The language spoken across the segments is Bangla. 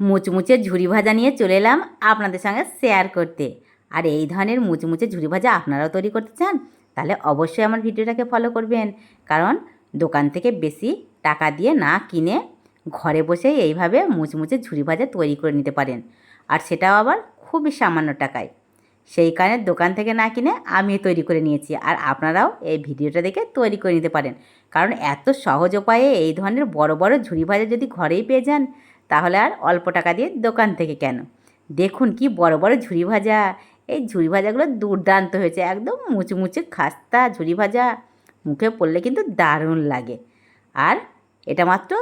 মুচমুচে ঝুরি ভাজা নিয়ে চলে এলাম আপনাদের সঙ্গে শেয়ার করতে। আর এই ধরনের মুচমুচে ঝুরি ভাজা আপনারাও তৈরি করতে চান, তাহলে অবশ্যই আমার ভিডিওটাকে ফলো করবেন। কারণ দোকান থেকে বেশি টাকা দিয়ে না কিনে ঘরে বসে এইভাবে মুচমুচে ঝুরি ভাজা তৈরি করে নিতে পারেন। আর সেটাও আবার খুবই সামান্য টাকায়। সেই কারণে দোকান থেকে না কিনে আমি তৈরি করে নিয়েছি। আর আপনারাও এই ভিডিওটা দেখে তৈরি করে নিতে পারেন। কারণ এত সহজ উপায়ে এই ধরনের বড় বড় ঝুরি ভাজা যদি ঘরেই পেয়ে যান তাহলে আর অল্প টাকা দিয়ে দোকান থেকে কেন? দেখুন কি বড় বড় ঝুরি ভাজা। এই ঝুরি ভাজাগুলো দুর্দান্ত হয়েছে, একদম মুচমুচে খাস্তা ঝুরি ভাজা। মুখে পড়লে কিন্তু দারুণ লাগে। আর এটা মাত্র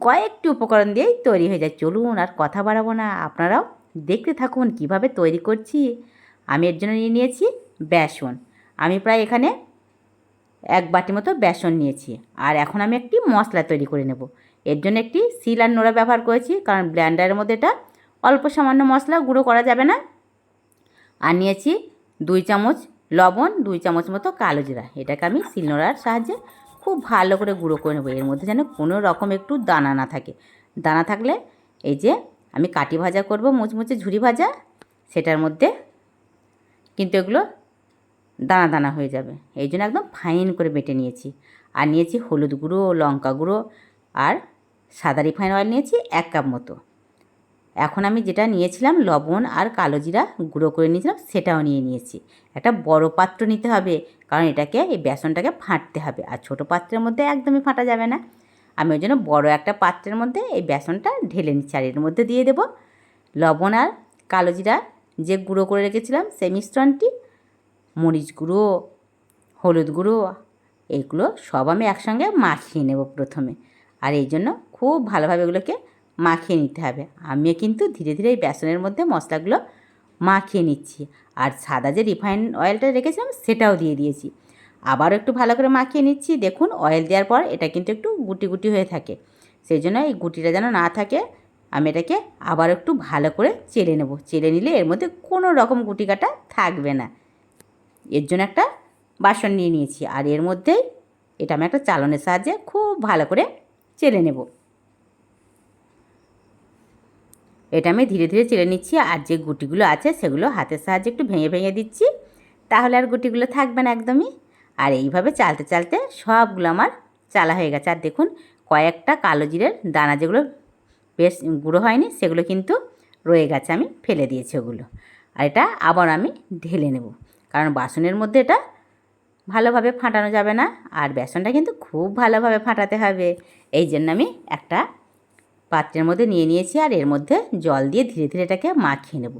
কয়েকটি উপকরণ দিয়েই তৈরি হয়ে যায়। চলুন আর কথা বাড়াবো না। আপনারাও দেখতে থাকুন কীভাবে তৈরি করছি। আমি এর জন্য নিয়ে নিয়েছি বেসন। আমি প্রায় এখানে এক বাটি মতো বেসন নিয়েছি। আর এখন আমি একটি মশলা তৈরি করে নেব। এর জন্য একটি শিল আর নোড়া ব্যবহার করেছি, কারণ ব্ল্যান্ডারের মধ্যে এটা অল্প সামান্য মশলা গুঁড়ো করা যাবে না। আর নিয়েছি দুই চামচ লবণ, দুই চামচ মতো কালো জিরা। এটাকে আমি শিলনোড়ার সাহায্যে খুব ভালো করে গুঁড়ো করে নেব। এর মধ্যে যেন কোনো রকম একটু দানা না থাকে। দানা থাকলে এই যে আমি কাটি ভাজা করব, মুচমুচে ঝুরি ভাজা, সেটার মধ্যে কিন্তু এগুলো দানা দানা হয়ে যাবে। এই জন্য একদম ফাইন করে বেটে নিয়েছি। আর নিয়েছি হলুদ গুঁড়ো, লঙ্কা গুঁড়ো, আর সাদা রিফাইন অয়েল নিয়েছি, এক কাপ মতো। এখন আমি যেটা নিয়েছিলাম, লবণ আর কালো জিরা গুঁড়ো করে নিয়েছিলাম, সেটাও নিয়ে নিয়েছি। একটা বড় পাত্র নিতে হবে, কারণ এটাকে, এই বেসনটাকে ফাটতে হবে, আর ছোটো পাত্রের মধ্যে একদমই ফাটা যাবে না। আমি ওই জন্য বড়ো একটা পাত্রের মধ্যে এই বেসনটা ঢেলে নিচ্ছি, আর এর মধ্যে দিয়ে দেবো লবণ আর কালো জিরা, যে গুঁড়ো করে রেখেছিলাম, সেই মিশ্রণটি, মরিচ গুঁড়ো, হলুদ গুঁড়ো এইগুলো সব আমি একসঙ্গে মাখিয়ে নেব প্রথমে। আর এই জন্য খুব ভালোভাবে এগুলোকে মাখিয়ে নিতে হবে। আমি কিন্তু ধীরে ধীরে এই বেসনের মধ্যে মশলাগুলো মাখিয়ে নিচ্ছি। আর সাদা যে রিফাইন অয়েলটা রেখেছিলাম সেটাও দিয়ে দিয়েছি। আবারও একটু ভালো করে মাখিয়ে নিচ্ছি। দেখুন, অয়েল দেওয়ার পর এটা কিন্তু একটু গুটি গুটি হয়ে থাকে। সেই জন্য এই গুটিটা যেন না থাকে, আমি এটাকে আবার একটু ভালো করে চেলে নেব। চেলে নিলে এর মধ্যে কোনো রকম গুটি কাটা থাকবে না। এর জন্য একটা বাসন নিয়ে নিয়েছি। আর এর মধ্যেই এটা আমি একটা চালনের সাহায্যে খুব ভালো করে চেলে নেব। এটা আমি ধীরে ধীরে চেলে নিচ্ছি আর যে গুটিগুলো আছে সেগুলো হাতের সাহায্যে একটু ভেঙে ভেঙে দিচ্ছি। তাহলে আর গুটিগুলো থাকবে না একদমই। আর এইভাবে চালতে চালতে সবগুলো আমার চালা হয়ে গেছে। আর দেখুন, কয়েকটা কালো জিরের দানা যেগুলো বেশ গুঁড়ো হয়নি, সেগুলো কিন্তু রয়ে গেছে। আমি ফেলে দিয়েছি ওগুলো। আর এটা আবার আমি ঢেলে নেব। কারণ বাসনের মধ্যে এটা ভালোভাবে ফাটানো যাবে না। আর বেসনটা কিন্তু খুব ভালোভাবে ফাটাতে হবে। এই জন্য আমি একটা পাত্রের মধ্যে নিয়ে নিয়েছি আর এর মধ্যে জল দিয়ে ধীরে ধীরে এটাকে মাখিয়ে নেব।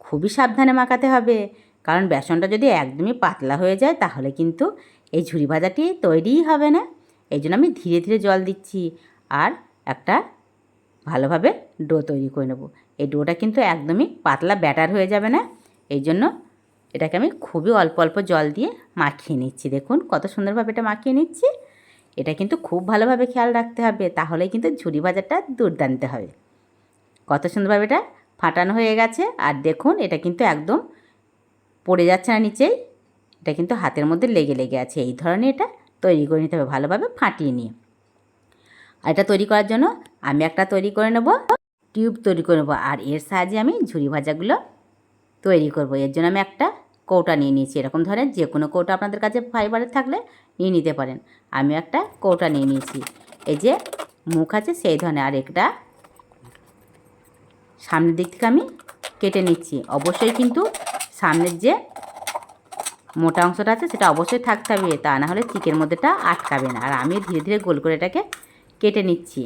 খুবই সাবধানে মাখাতে হবে। কারণ বেসনটা যদি একদমই পাতলা হয়ে যায়, তাহলে কিন্তু এই ঝুরি ভাজাটি তৈরিই হবে না। এই জন্য আমি ধীরে ধীরে জল দিচ্ছি আর একটা ভালোভাবে ডো তৈরি করে নেব। এই ডোটা কিন্তু একদমই পাতলা ব্যাটার হয়ে যাবে না। এই জন্য এটাকে আমি খুবই অল্প অল্প জল দিয়ে মাখিয়ে নিচ্ছি। দেখুন কত সুন্দরভাবে এটা মাখিয়ে নিচ্ছি। এটা কিন্তু খুব ভালোভাবে খেয়াল রাখতে হবে তাহলে কিন্তু ঝুরি ভাজাটা দুর্দান্ত হবে। কত সুন্দরভাবে এটা ফাটানো হয়ে গেছে, আর দেখুন এটা কিন্তু একদম পড়ে যাচ্ছে না নিচেই, এটা কিন্তু হাতের মধ্যে লেগে লেগে আছে, এই ধরনের এটা তৈরি করে নিতে হবে ভালোভাবে ফাটিয়ে নিয়ে। আর এটা তৈরি করার জন্য আমি একটা তৈরি করে নেব, টিউব তৈরি করে নেব, আর এর সাহায্যে আমি ঝুড়ি ভাজাগুলো তৈরি করব, এর জন্য আমি একটা কৌটা নিয়ে নিয়েছি। এরকম ধরনের যে কোনো কৌটা আপনাদের কাছে ফাইবারের থাকলে নিয়ে নিতে পারেন। আমি একটা কৌটা নিয়ে নিয়েছি। এই যে মুখ আছে সেই ধরনের আর একটা সামনের দিক থেকে আমি কেটে নিচ্ছি। অবশ্যই কিন্তু সামনের যে মোটা অংশটা আছে সেটা অবশ্যই থাকতে হবে, তা না হলে চিকের মধ্যেটা আটকাবে না। আর আমি ধীরে ধীরে গোল করে এটাকে কেটে নিচ্ছি।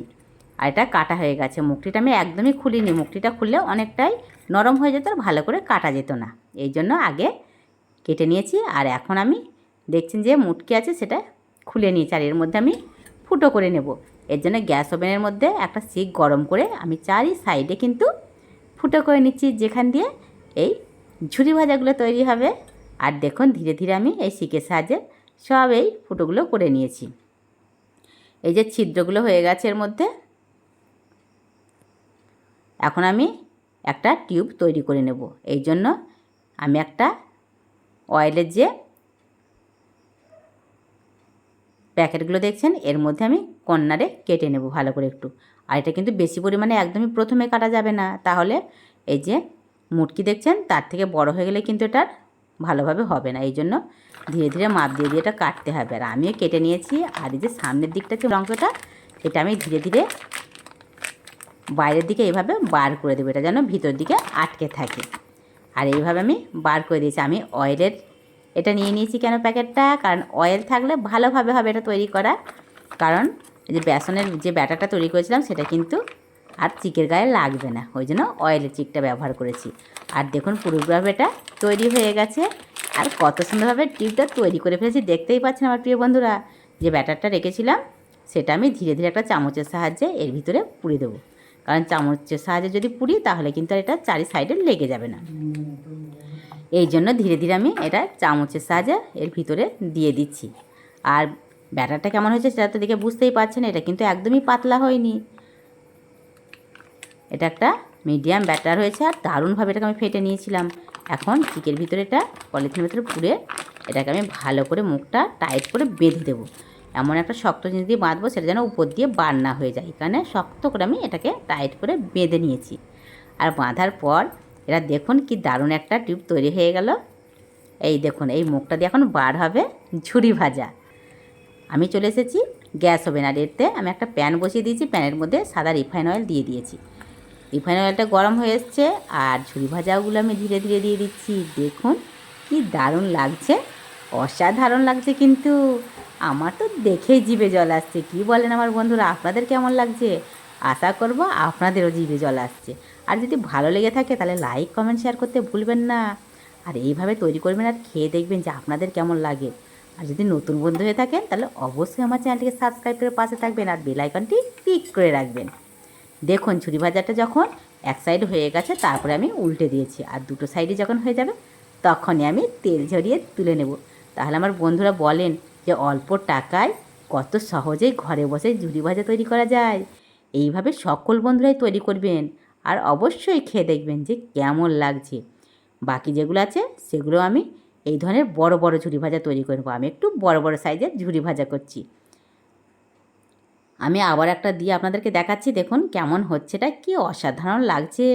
আর এটা কাটা হয়ে গেছে। মুখটিটা আমি একদমই খুলিনি। মুখটিটা খুললে অনেকটাই নরম হয়ে যেত আর ভালো করে কাটা যেত না। এই জন্য আগে কেটে নিয়েছি আর এখন আমি দেখছেন যে মুটকি আছে সেটা খুলে নিয়েছি আর এর মধ্যে আমি ফুটো করে নেব। এর জন্য গ্যাস ওভেনের মধ্যে একটা শিক গরম করে আমি চারি সাইডে কিন্তু ফুটো করে নিচ্ছি যেখান দিয়ে এই ঝুরি ভাজাগুলো তৈরি হবে। আর দেখুন ধীরে ধীরে আমি এই শিকের সাহায্যে সব এই ফুটোগুলো করে নিয়েছি। এই যে ছিদ্রগুলো হয়ে গেছে এর মধ্যে। এখন আমি একটা টিউব তৈরি করে নেব। এই জন্য আমি একটা অয়েলের যে প্যাকেটগুলো দেখছেন, এর মধ্যে আমি কর্নারে কেটে নেব ভালো করে একটু। আর এটা কিন্তু বেশি পরিমাণে একদমই প্রথমে কাটা যাবে না। তাহলে এই যে মুটকি দেখছেন, তার থেকে বড় হয়ে গেলে কিন্তু এটা ভালোভাবে হবে না। এই জন্য ধীরে ধীরে মাপ দিয়ে দিয়ে এটা কাটতে হবে। আর আমিও কেটে নিয়েছি। আর এই যে সামনের দিকটা যে অঙ্কটা এটা আমি ধীরে ধীরে বাইরের দিকে এভাবে বার করে দেবো। এটা যেন ভিতর দিকে আটকে থাকে। আর এইভাবে আমি বার করে দিয়েছি। আমি অয়েলের এটা নিয়ে নিয়েছি কেন প্যাকেটটা? কারণ অয়েল থাকলে ভালোভাবে হবে এটা তৈরি করা। কারণ যে বেসনের যে ব্যাটারটা তৈরি করেছিলাম, সেটা কিন্তু আর চিকের গায়ে লাগবে না। ওই জন্য অয়েলের চিকটা ব্যবহার করেছি। আর দেখুন পুরোপুরভাবে এটা তৈরি হয়ে গেছে। আর কত সুন্দরভাবে টিপটা তৈরি করে ফেলেছি। দেখতেই পাচ্ছেন আমার প্রিয় বন্ধুরা, যে ব্যাটারটা রেখেছিলাম, সেটা আমি ধীরে ধীরে একটা চামচের সাহায্যে এর ভিতরে পুড়ে দেবো। কারণ চামচের সাহায্যে যদি পুড়ি, তাহলে কিন্তু এটা চারি সাইডে লেগে যাবে না। এই জন্য ধীরে ধীরে আমি এটা চামচের সাহায্যে এর ভিতরে দিয়ে দিচ্ছি। আর ব্যাটারটা কেমন হয়েছে সেটা তো দেখে বুঝতেই পারছেন, এটা কিন্তু একদমই পাতলা হয়নি। এটা একটা মিডিয়াম ব্যাটার হয়েছে আর দারুণভাবে এটাকে আমি ফেটে নিয়েছিলাম। এখন চিকের ভিতরে এটা পলিথিনের ভিতরে পুড়ে এটাকে আমি ভালো করে মুখটা টাইট করে বেঁধে দেবো। এমন একটা শক্ত জিনিস দিয়ে বাঁধবো, সেটা যেন উপর দিয়ে বার না হয়ে যায়। এখানে শক্ত করে আমি এটাকে টাইট করে বেঁধে নিয়েছি। আর বাঁধার পর, এরা দেখুন কি দারুণ একটা টিউব তৈরি হয়ে গেল। এই দেখুন, এই মুখটা দিয়ে এখন বার হবে ঝুরি ভাজা। আমি চলে এসেছি গ্যাস ওভেন আর এতে আমি একটা প্যান বসিয়ে দিয়েছি, প্যানের মধ্যে সাদা রিফাইন অয়েল দিয়ে দিয়েছি। রিফাইন অয়েলটা গরম হয়ে এসছে আর ঝুরি ভাজাগুলো আমি ধীরে ধীরে দিয়ে দিচ্ছি। দেখুন কি দারুণ লাগছে, অসাধারণ লাগছে কিন্তু। আমার তো দেখেই জিভে জল আসছে। কি বলেন আমার বন্ধুরা, আপনাদের কেমন লাগছে? আশা করব আপনাদেরও জিভে জল আসছে। আর যদি ভালো লেগে থাকে তাহলে লাইক কমেন্ট শেয়ার করতে ভুলবেন না। আর এইভাবে তৈরি করবেন আর খেয়ে দেখবেন যে আপনাদের কেমন লাগে। আর যদি নতুন বন্ধু হয়ে থাকেন তাহলে অবশ্যই আমার চ্যানেলটিকে সাবস্ক্রাইব করে পাশে থাকবেন আর বেল আইকনটি ক্লিক করে রাখবেন। দেখুন, ছুরি ভাজাটা যখন এক সাইড হয়ে গেছে, তারপরে আমি উল্টে দিয়েছি। আর দুটো সাইডে যখন হয়ে যাবে, তখনই আমি তেল ঝরিয়ে তুলে নেব। তাহলে আমার বন্ধুরা বলেন যে অল্প টাকায় কত সহজেই ঘরে বসে ঝুরি ভাজা তৈরি করা যায়। এইভাবে সকল বন্ধুরাই তৈরি করবেন আর অবশ্যই খেয়ে দেখবেন যে কেমন লাগছে। বাকি যেগুলো আছে সেগুলো আমি এই ধরনের বড় বড় ঝুড়ি ভাজা তৈরি করব। আমি একটু বড় বড় সাইজের ঝুড়ি ভাজা করছি। আমি আবার একটা দিয়ে আপনাদেরকে দেখাচ্ছি, দেখুন কেমন হচ্ছে এটা কি অসাধারণ লাগছে।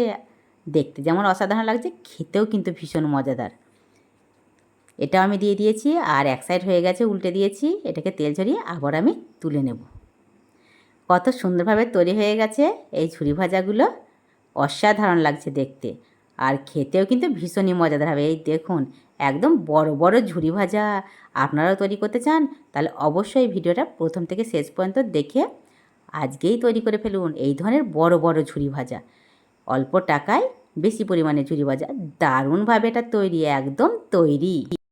দেখতে যেমন অসাধারণ লাগছে, খেতেও কিন্তু ভীষণ মজাদার। এটাও আমি দিয়ে দিয়েছি আর এক সাইড হয়ে গেছে, উল্টে দিয়েছি। এটাকে তেল ঝরিয়ে আবার আমি তুলে নেব। কত সুন্দরভাবে তৈরি হয়ে গেছে এই ঝুরি ভাজাগুলো। অসাধারণ লাগছে দেখতে। আর খেতেও কিন্তু ভীষণই মজাদার হবে। এই দেখুন, একদম বড় বড় ঝুরি ভাজা। আপনারাও তৈরি করতে চান, তাহলে অবশ্যই ভিডিওটা প্রথম থেকে শেষ পর্যন্ত দেখে আজকেই তৈরি করে ফেলুন এই ধরনের বড় বড় ঝুরি ভাজা। অল্প টাকায় বেশি পরিমাণে ঝুরি ভাজা। দারুণভাবে এটা তৈরি, একদম তৈরি।